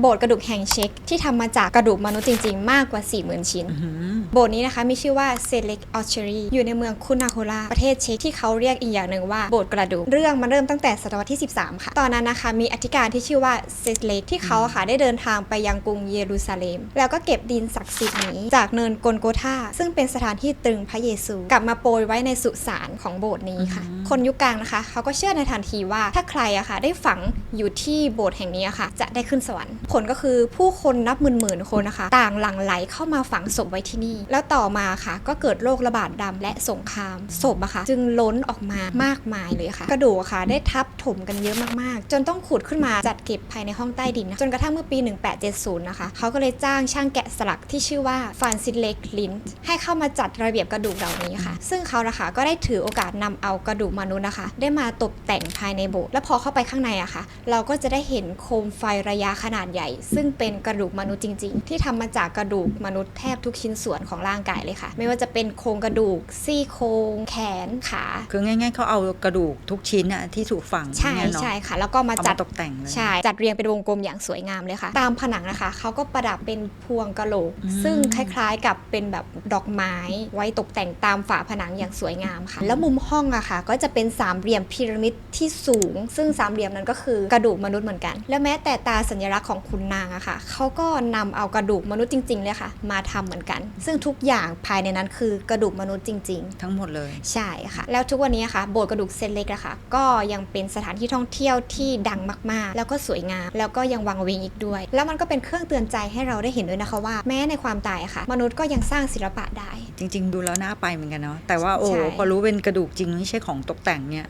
โบสถ์กระดูกแห่งเช็กที่ทำมาจากกระดูกมนุษย์จริงๆ มากกว่า 40,000 ชิ้นอื้อหือโบสถ์นี้นะคะมีชื่อว่าเซเล็กออชเ r รีอยู่ในเมืองคุนาโคลาประเทศเช็กที่เขาเรียกอีกอย่างหนึ่งว่าโบสถ์กระดูกเรื่องมันเริ่มตั้งแต่ศตวรรษที่ 13 ค่ะ ตอนนั้นนะคะมีอธิการที่ชื่อว่าเซเล็กที่เขาอะค่ะได้เดินทางไปยังกรุงเยรูซาเล็ม แล้วก็เก็บดินศักดิ์สิทธิ์นี้จากเนินโกลโกธาซึ่งเป็นสถานที่ตรึงพระเยซู กลับมาโปรยไว้ในสุสานของโบสถ์นี้ค่ะ คนยุคกลางนะคะเขาก็เชื่อในทันทีว่าถ้าใครอะค่ะได้ฝังอยู่ที่โบสถ์แห่งนี้อะค่ะ จะได้ขึ้นสวรรค์ผลก็คือผู้คนนับหมื่นๆคนนะคะ ต่างหลั่งไหลเข้ามาฝังศพไว้ที่นี่ แล้วต่อมาค่ะ ก็เกิดโรคระบาดดำและสงครามศพอะค่ะ จึงล้นออกมามากมายเลยค่ะ กระดูกค่ะ ได้ทับถมกันเยอะมากๆ จนต้องขุดขึ้นมาจัดเก็บภายในห้องใต้ดินนะจนกระทั่งเมื่อปี 1870 นะคะเขาก็เลยจ้างช่างแกะสลักที่ชื่อว่าฟานซิสเล็กลินให้เข้ามาจัดระเบียบกระดูกเหล่านี้ค่ะ ซึ่งเขานะคะก็ได้ถือโอกาสนำเอากระดูกมนุษย์นะคะ ได้มาตกแต่งภายในโบสถ์และพอเข้าไปข้างในอะค่ะ เราก็จะได้เห็นโคมไฟระยะขนาดใหญ่ซึ่งเป็นกระดูกมนุษย์จริง ๆ ที่ทำมาจากกระดูกมนุษย์แทบทุกชิ้นส่วนของร่างกายเลยค่ะ ไม่ว่าจะเป็นโครงกระดูกซี่โครงแขนขาคือง่าย ๆเขาเอากระดูกทุกชิ้นอะที่ถูกฝังใช่เนี่ยเนาะใช่ค่ะ แล้วก็มาเอาจัมาดตกแต่งเลยใช่จัดเรียงเป็นวงกลมอย่างสวยงามเลยค่ะ ตามผนังนะคะเขาก็ประดับเป็นพวงกะโหลกอืมซึ่งคล้ายๆกับเป็นแบบดอกไม้ไว้ตกแต่งตามฝาผนังอย่างสวยงามค่ะ แล้วมุมห้องอะค่ะ ก็จะเป็นสามเหลี่ยมพีระมิดที่สูง ซึ่งสามเหลี่ยมนั้นก็คือกระดูกมนุษย์เหมือนกัน และแม้แต่ตาสัญลักษณ์ของคุณนางอะค่ะเขาก็นำเอากระดูกมนุษย์จริง ๆ เลยค่ะ มาทำเหมือนกัน ซึ่งทุกอย่างภายในนั้นคือกระดูกมนุษย์จริง ๆ ทั้งหมดเลยใช่ค่ะ แล้วทุกวันนี้ค่ะโบสถ์กระดูกเซนเล็กอะค่ะ ก็ยังเป็นสถานที่ท่องเที่ยวที่ดังมากๆ แล้วก็สวยงาม แล้วก็ยังวังเวงอีกด้วย แล้วมันก็เป็นเครื่องเตือนใจให้เราได้เห็นด้วยนะคะว่า แม้ในความตายอะค่ะ มนุษย์ก็ยังสร้างศิลปะได้ จริง ๆ ดูแล้วน่าไปเหมือนกันเนาะแต่ว่าโอ้ใช่พอรู้เป็นกระดูกจริงไม่ใช่ของตกแต่งเนี่ย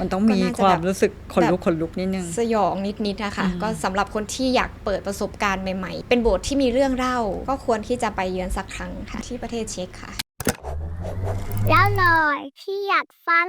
มันต้องมีก็น่าจะความแบบรู้สึกขนลุกแบบขนลุกนิดนึงสยองนิดๆนะคะอืมก็สำหรับคนที่อยากเปิดประสบการณ์ใหม่ๆ เป็นโบสถ์ที่มีเรื่องเล่า ก็ควรที่จะไปเยือนสักครั้งค่ะที่ประเทศเช็กค่ะ แล้วหน่อยที่อยากฟัง